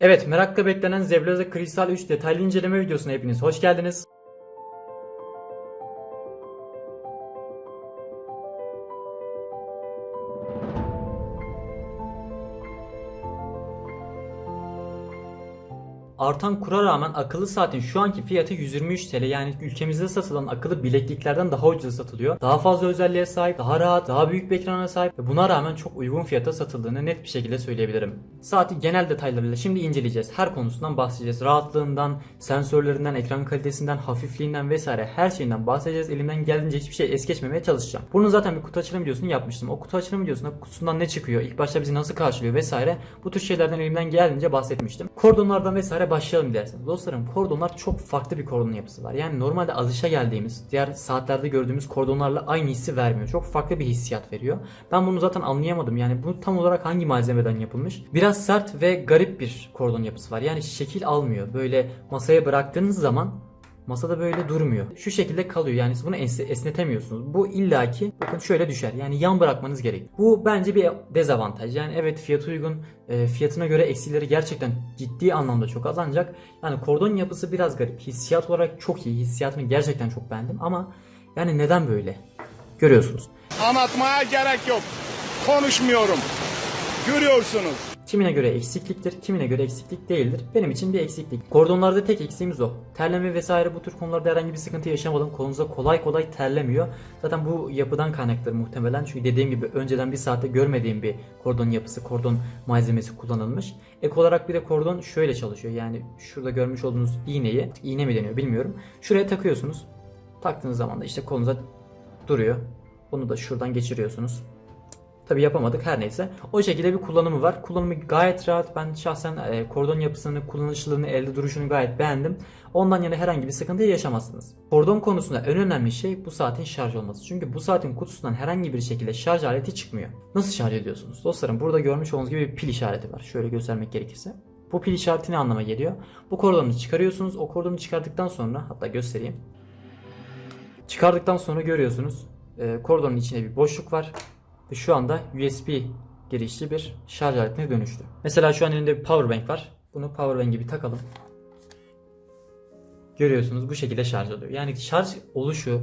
Evet merakla beklenen Zebra Kristal 3 detaylı inceleme videosuna hepiniz hoş geldiniz. Artan kura rağmen akıllı saatin şu anki fiyatı 123 TL yani ülkemizde satılan akıllı bilekliklerden daha ucuza satılıyor. Daha fazla özelliğe sahip, daha rahat, daha büyük bir ekrana sahip ve buna rağmen çok uygun fiyata satıldığını net bir şekilde söyleyebilirim. Saati genel detaylarıyla şimdi inceleyeceğiz. Her konusundan bahsedeceğiz. Rahatlığından, sensörlerinden, ekran kalitesinden, hafifliğinden vesaire her şeyinden bahsedeceğiz. Elimden geldiğince hiçbir şey es geçmemeye çalışacağım. Bunun zaten bir kutu açılım videosunu yapmıştım. O kutu açılım videosunda kutusundan ne çıkıyor, ilk başta bizi nasıl karşılıyor vesaire bu tür şeylerden elimden geldiğince bahsetmiştim. Kordonlardan vesaire başlayalım dilerseniz. Dostlarım kordonlar çok farklı bir kordon yapısı var. Yani normalde alışa geldiğimiz, diğer saatlerde gördüğümüz kordonlarla aynı hissi vermiyor. Çok farklı bir hissiyat veriyor. Ben bunu zaten anlayamadım. Yani bu tam olarak hangi malzemeden yapılmış? Biraz sert ve garip bir kordon yapısı var. Yani şekil almıyor. Böyle masaya bıraktığınız zaman Masada böyle durmuyor. Şu şekilde kalıyor. Yani siz bunu es- esnetemiyorsunuz. Bu illaki bakın şöyle düşer. Yani yan bırakmanız gerek. Bu bence bir dezavantaj. Yani evet fiyatı uygun. e, fiyatına göre eksileri gerçekten ciddi anlamda çok az ancak yani kordon yapısı biraz garip. Hissiyat olarak çok iyi. Hissiyatını gerçekten çok beğendim ama yani neden böyle? Görüyorsunuz. Anlatmaya gerek yok. Konuşmuyorum. Görüyorsunuz. Kimine göre eksikliktir, kimine göre eksiklik değildir. Benim için bir eksiklik. Kordonlarda tek eksiğimiz o. Terleme vesaire bu tür konularda herhangi bir sıkıntı yaşamadım. Kolunuza kolay kolay terlemiyor. Zaten bu yapıdan kaynakları muhtemelen. Çünkü dediğim gibi önceden bir saatte görmediğim bir kordon yapısı, kordon malzemesi kullanılmış. Ek olarak bir de kordon şöyle çalışıyor. Yani şurada görmüş olduğunuz iğneyi, iğne mi deniyor bilmiyorum. Şuraya takıyorsunuz. Taktığınız zaman da işte kolunuza duruyor. Onu da şuradan geçiriyorsunuz. Tabi yapamadık her neyse. O şekilde bir kullanımı var. Kullanımı gayet rahat. Ben şahsen e, kordon yapısını, kullanışlılığını, elde duruşunu gayet beğendim. Ondan yana herhangi bir sıkıntı yaşamazsınız. Kordon konusunda en önemli şey bu saatin şarj olması. Çünkü bu saatin kutusundan herhangi bir şekilde şarj aleti çıkmıyor. Nasıl şarj ediyorsunuz? Dostlarım burada görmüş olduğunuz gibi bir pil işareti var. Şöyle göstermek gerekirse. Bu pil işareti ne anlama geliyor? Bu kordonu çıkarıyorsunuz. O kordonu çıkardıktan sonra hatta göstereyim. Çıkardıktan sonra görüyorsunuz. E, kordonun içinde bir boşluk var. Ve şu anda USB girişli bir şarj aletine dönüştü. Mesela şu an elimde bir power bank var. Bunu power bank'e bir takalım. Görüyorsunuz bu şekilde şarj oluyor. Yani şarj oluşu,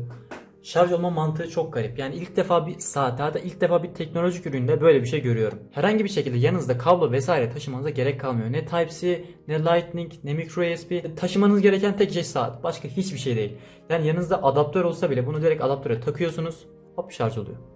şarj olma mantığı çok garip. Yani ilk defa bir saat da ilk defa bir teknolojik üründe böyle bir şey görüyorum. Herhangi bir şekilde yanınızda kablo vesaire taşımanıza gerek kalmıyor. Ne Type-C, ne Lightning, ne micro USB. Taşımanız gereken tek şey saat. Başka hiçbir şey değil. Yani yanınızda adaptör olsa bile bunu direkt adaptöre takıyorsunuz. Hop şarj oluyor.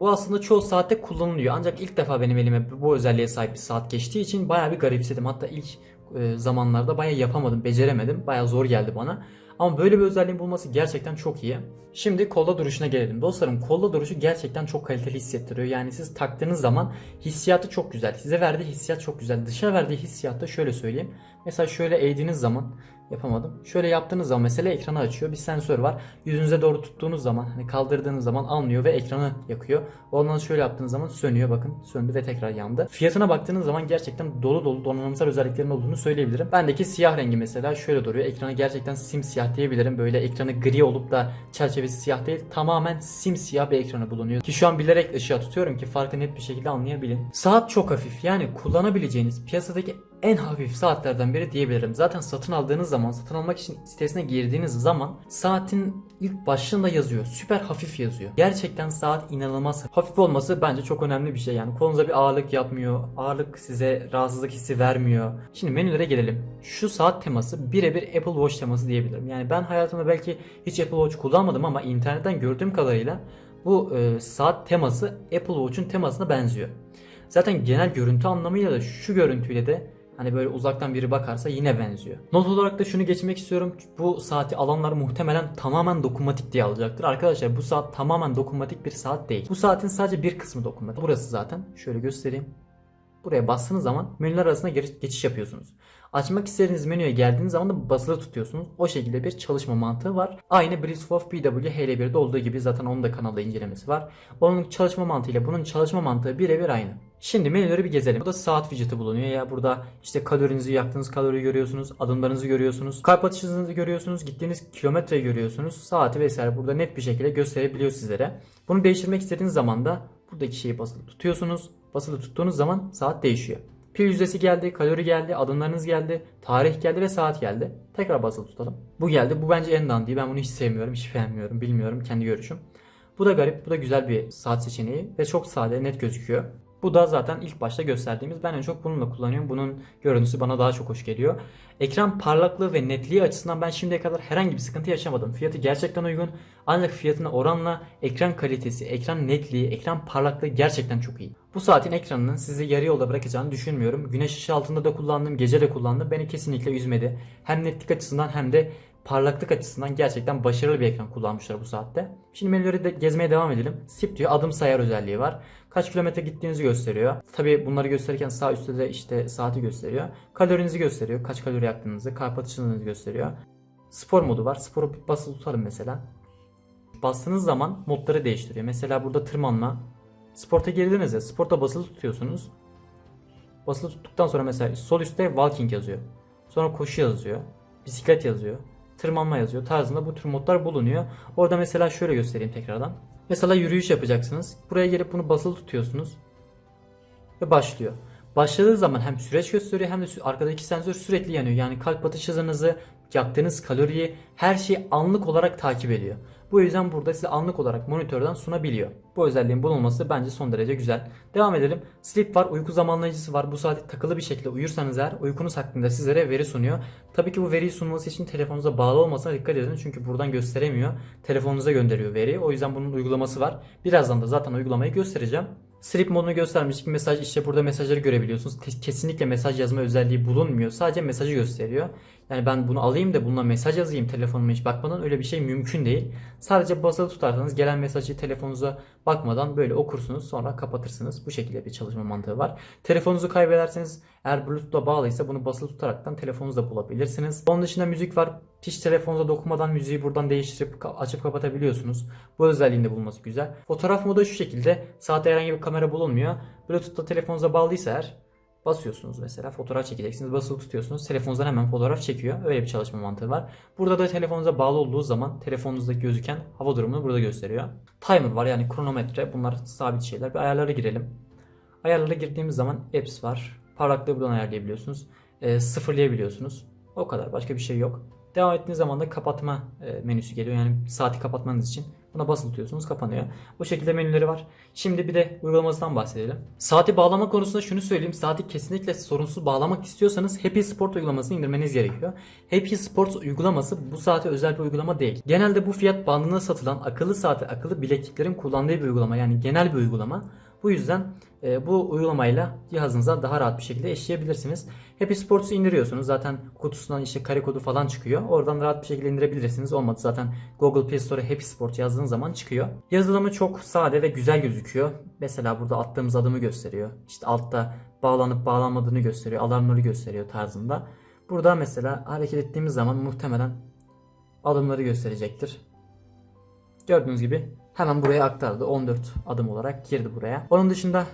Bu aslında çoğu saatte kullanılıyor. Ancak ilk defa benim elime bu özelliğe sahip bir saat geçtiği için bayağı bir garipsedim. Hatta ilk e, zamanlarda bayağı yapamadım, beceremedim. Bayağı zor geldi bana. Ama böyle bir özelliğin bulması gerçekten çok iyi. Şimdi kolda duruşuna gelelim. Dostlarım kolda duruşu gerçekten çok kaliteli hissettiriyor. Yani siz taktığınız zaman hissiyatı çok güzel. Size verdiği hissiyat çok güzel. Dışa verdiği hissiyat da şöyle söyleyeyim. Mesela şöyle eğdiğiniz zaman yapamadım. Şöyle yaptığınız zaman mesela ekranı açıyor. Bir sensör var. Yüzünüze doğru tuttuğunuz zaman hani kaldırdığınız zaman almıyor ve ekranı yakıyor. Ondan şöyle yaptığınız zaman sönüyor. Bakın söndü ve tekrar yandı. Fiyatına baktığınız zaman gerçekten dolu dolu donanımsal özelliklerin olduğunu söyleyebilirim. Bendeki siyah rengi mesela şöyle duruyor. Ekranı gerçekten simsiyah diyebilirim. Böyle ekranı gri olup da çerçevesi siyah değil. Tamamen simsiyah bir ekranı bulunuyor. Ki şu an bilerek ışığa tutuyorum ki farkı net bir şekilde anlayabilin. Saat çok hafif. Yani kullanabileceğiniz piyasadaki en hafif saatlerden biri diyebilirim. Zaten satın aldığınız zaman, satın almak için sitesine girdiğiniz zaman saatin ilk başlığında yazıyor. Süper hafif yazıyor. Gerçekten saat inanılmaz hafif olması bence çok önemli bir şey. Yani kolunuza bir ağırlık yapmıyor. Ağırlık size rahatsızlık hissi vermiyor. Şimdi menülere gelelim. Şu saat teması birebir Apple Watch teması diyebilirim. Yani ben hayatımda belki hiç Apple Watch kullanmadım ama internetten gördüğüm kadarıyla bu e, saat teması Apple Watch'un temasına benziyor. Zaten genel görüntü anlamıyla da şu görüntüyle de Hani böyle uzaktan biri bakarsa yine benziyor. Not olarak da şunu geçmek istiyorum. Bu saati alanlar muhtemelen tamamen dokunmatik diye alacaktır. Arkadaşlar bu saat tamamen dokunmatik bir saat değil. Bu saatin sadece bir kısmı dokunmatik. Burası zaten. Şöyle göstereyim. Buraya bastığınız zaman menüler arasında geçiş yapıyorsunuz. Açmak istediğiniz menüye geldiğiniz zaman da basılı tutuyorsunuz. O şekilde bir çalışma mantığı var. Aynı Briscoe PW HL1'de olduğu gibi zaten onun da kanalda incelemesi var. Onun çalışma mantığıyla bunun çalışma mantığı birebir aynı. Şimdi menüleri bir gezelim. Burada saat widget'ı bulunuyor ya burada işte kalorinizi yaktığınız kaloriyi görüyorsunuz, adımlarınızı görüyorsunuz, kalp atışınızı görüyorsunuz, gittiğiniz kilometreyi görüyorsunuz, saati vesaire burada net bir şekilde gösterebiliyor sizlere. Bunu değiştirmek istediğiniz zaman da buradaki şeyi basılı tutuyorsunuz. Basılı tuttuğunuz zaman saat değişiyor. Pil yüzdesi geldi, kalori geldi, adımlarınız geldi, tarih geldi ve saat geldi. Tekrar basılı tutalım. Bu geldi. Bu bence en dandiği. Ben bunu hiç sevmiyorum, hiç beğenmiyorum, bilmiyorum. Kendi görüşüm. Bu da garip. Bu da güzel bir saat seçeneği ve çok sade, net gözüküyor. Bu da zaten ilk başta gösterdiğimiz. Ben en çok bununla kullanıyorum. Bunun görüntüsü bana daha çok hoş geliyor. Ekran parlaklığı ve netliği açısından ben şimdiye kadar herhangi bir sıkıntı yaşamadım. Fiyatı gerçekten uygun. Ancak fiyatına oranla ekran kalitesi, ekran netliği, ekran parlaklığı gerçekten çok iyi. Bu saatin ekranının sizi yarı yolda bırakacağını düşünmüyorum. Güneş ışığı altında da kullandım, gece de kullandım. Beni kesinlikle üzmedi. Hem netlik açısından hem de parlaklık açısından gerçekten başarılı bir ekran kullanmışlar bu saatte. Şimdi menüleri de gezmeye devam edelim. Sip diyor adım sayar özelliği var. Kaç kilometre gittiğinizi gösteriyor. Tabi bunları gösterirken sağ üstte de işte saati gösteriyor. Kalorinizi gösteriyor. Kaç kalori yaktığınızı, kalp atışınızı gösteriyor. Spor modu var. Sporu basılı tutalım mesela. Bastığınız zaman modları değiştiriyor. Mesela burada tırmanma. Sporta girdiniz ya. Sporta basılı tutuyorsunuz. Basılı tuttuktan sonra mesela sol üstte walking yazıyor. Sonra koşu yazıyor. Bisiklet yazıyor. Tırmanma yazıyor tarzında bu tür modlar bulunuyor. Orada mesela şöyle göstereyim tekrardan. Mesela yürüyüş yapacaksınız. Buraya gelip bunu basılı tutuyorsunuz. Ve başlıyor. Başladığı zaman hem süreç gösteriyor hem de arkadaki sensör sürekli yanıyor. Yani kalp atış hızınızı, yaktığınız kaloriyi her şeyi anlık olarak takip ediyor. Bu yüzden burada size anlık olarak monitörden sunabiliyor. Bu özelliğin bulunması bence son derece güzel. Devam edelim. Sleep var, uyku zamanlayıcısı var. Bu saati takılı bir şekilde uyursanız eğer uykunuz hakkında sizlere veri sunuyor. Tabii ki bu veriyi sunması için telefonunuza bağlı olmasına dikkat edin. Çünkü buradan gösteremiyor. Telefonunuza gönderiyor veriyi. O yüzden bunun uygulaması var. Birazdan da zaten uygulamayı göstereceğim. Sleep modunu göstermiştik. Mesaj işte burada mesajları görebiliyorsunuz. Kesinlikle mesaj yazma özelliği bulunmuyor. Sadece mesajı gösteriyor. Yani ben bunu alayım da bununla mesaj yazayım telefonuma hiç bakmadan öyle bir şey mümkün değil. Sadece basılı tutarsanız gelen mesajı telefonunuza bakmadan böyle okursunuz sonra kapatırsınız. Bu şekilde bir çalışma mantığı var. Telefonunuzu kaybederseniz eğer Bluetooth'la bağlıysa bunu basılı tutaraktan telefonunuzda bulabilirsiniz. Onun dışında müzik var. Hiç telefonunuza dokunmadan müziği buradan değiştirip açıp kapatabiliyorsunuz. Bu özelliğinde bulması güzel. Fotoğraf modu şu şekilde. Saatte herhangi bir kamera bulunmuyor. Bluetooth'la telefonunuza bağlıysa eğer basıyorsunuz mesela fotoğraf çekeceksiniz basılı tutuyorsunuz telefonunuzdan hemen fotoğraf çekiyor. Öyle bir çalışma mantığı var. Burada da telefonunuza bağlı olduğu zaman telefonunuzda gözüken hava durumunu burada gösteriyor. Timer var yani kronometre. Bunlar sabit şeyler. Bir ayarlara girelim. Ayarlara girdiğimiz zaman apps var. Parlaklığı buradan ayarlayabiliyorsunuz. E, sıfırlayabiliyorsunuz. O kadar. Başka bir şey yok. Devam ettiğiniz zaman da kapatma e, menüsü geliyor. Yani saati kapatmanız için buna basılı tutuyorsunuz kapanıyor bu şekilde menüleri var Şimdi bir de uygulamasından bahsedelim. Saati bağlama konusunda şunu söyleyeyim. Saati kesinlikle sorunsuz bağlamak istiyorsanız Happy Sport uygulamasını indirmeniz gerekiyor. Happy Sport uygulaması bu saate özel bir uygulama değil. Genelde bu fiyat bandında satılan akıllı saati, akıllı bilekliklerin kullandığı bir uygulama. Yani genel bir uygulama. Bu yüzden e, bu uygulamayla cihazınıza daha rahat bir şekilde eşleyebilirsiniz. Happy Sports'u indiriyorsunuz. Zaten kutusundan işte kare kodu falan çıkıyor. Oradan rahat bir şekilde indirebilirsiniz. Olmadı zaten Google Play Store'a Happy Sport yazdığınız zaman çıkıyor. Yazılımı çok sade ve güzel gözüküyor. Mesela burada attığımız adımı gösteriyor. İşte altta bağlanıp bağlanmadığını gösteriyor. Alarmları gösteriyor tarzında. Burada mesela hareket ettiğimiz zaman muhtemelen adımları gösterecektir. Gördüğünüz gibi hemen buraya aktardı. 14 adım olarak girdi buraya. Onun dışında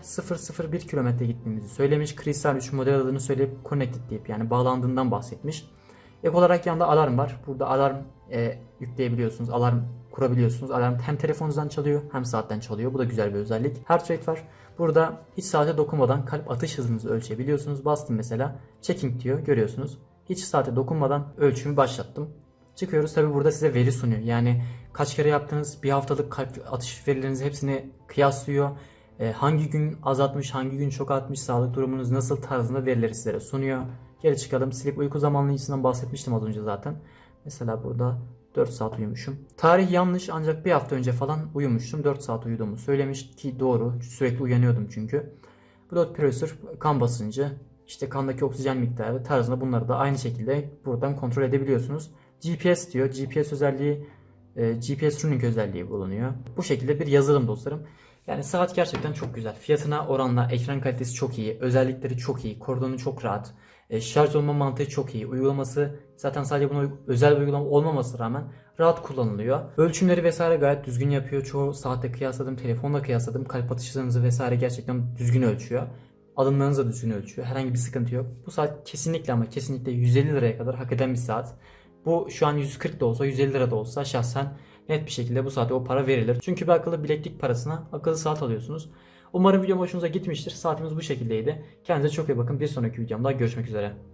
001 kilometre gittiğimizi söylemiş. Crystal 3 model adını söyleyip connected deyip yani bağlandığından bahsetmiş. Ek olarak yanında alarm var. Burada alarm e, yükleyebiliyorsunuz. Alarm kurabiliyorsunuz. Alarm hem telefonunuzdan çalıyor hem saatten çalıyor. Bu da güzel bir özellik. Heart rate var. Burada hiç saate dokunmadan kalp atış hızınızı ölçebiliyorsunuz. Bastım mesela. Checking diyor. Görüyorsunuz. Hiç saate dokunmadan ölçümü başlattım. Çıkıyoruz tabi burada size veri sunuyor. Yani kaç kere yaptınız bir haftalık kalp atış verilerinizi hepsini kıyaslıyor. Ee, hangi gün azaltmış, hangi gün çok artmış, sağlık durumunuz nasıl tarzında verileri sizlere sunuyor. Geri çıkalım. Sleep uyku zamanlayıcısından bahsetmiştim az önce zaten. Mesela burada 4 saat uyumuşum. Tarih yanlış ancak bir hafta önce falan uyumuştum. 4 saat uyuduğumu söylemiş ki doğru. Sürekli uyanıyordum çünkü. Blood pressure, kan basıncı, işte kandaki oksijen miktarı tarzında bunları da aynı şekilde buradan kontrol edebiliyorsunuz. GPS diyor. GPS özelliği, e, GPS running özelliği bulunuyor. Bu şekilde bir yazılım dostlarım. Yani saat gerçekten çok güzel. Fiyatına oranla ekran kalitesi çok iyi. Özellikleri çok iyi. Kordonu çok rahat. E, şarj olma mantığı çok iyi. Uygulaması zaten sadece buna özel bir uygulama olmaması rağmen rahat kullanılıyor. Ölçümleri vesaire gayet düzgün yapıyor. Çoğu saatte kıyasladım, telefonla kıyasladım. Kalp atış hızınızı vesaire gerçekten düzgün ölçüyor. Adımlarınızı da düzgün ölçüyor. Herhangi bir sıkıntı yok. Bu saat kesinlikle ama kesinlikle 150 liraya kadar hak eden bir saat. Bu şu an 140 da olsa 150 lira da olsa şahsen net bir şekilde bu saate o para verilir. Çünkü bir akıllı bileklik parasına akıllı saat alıyorsunuz. Umarım videom hoşunuza gitmiştir. Saatimiz bu şekildeydi. Kendinize çok iyi bakın. Bir sonraki videomda görüşmek üzere.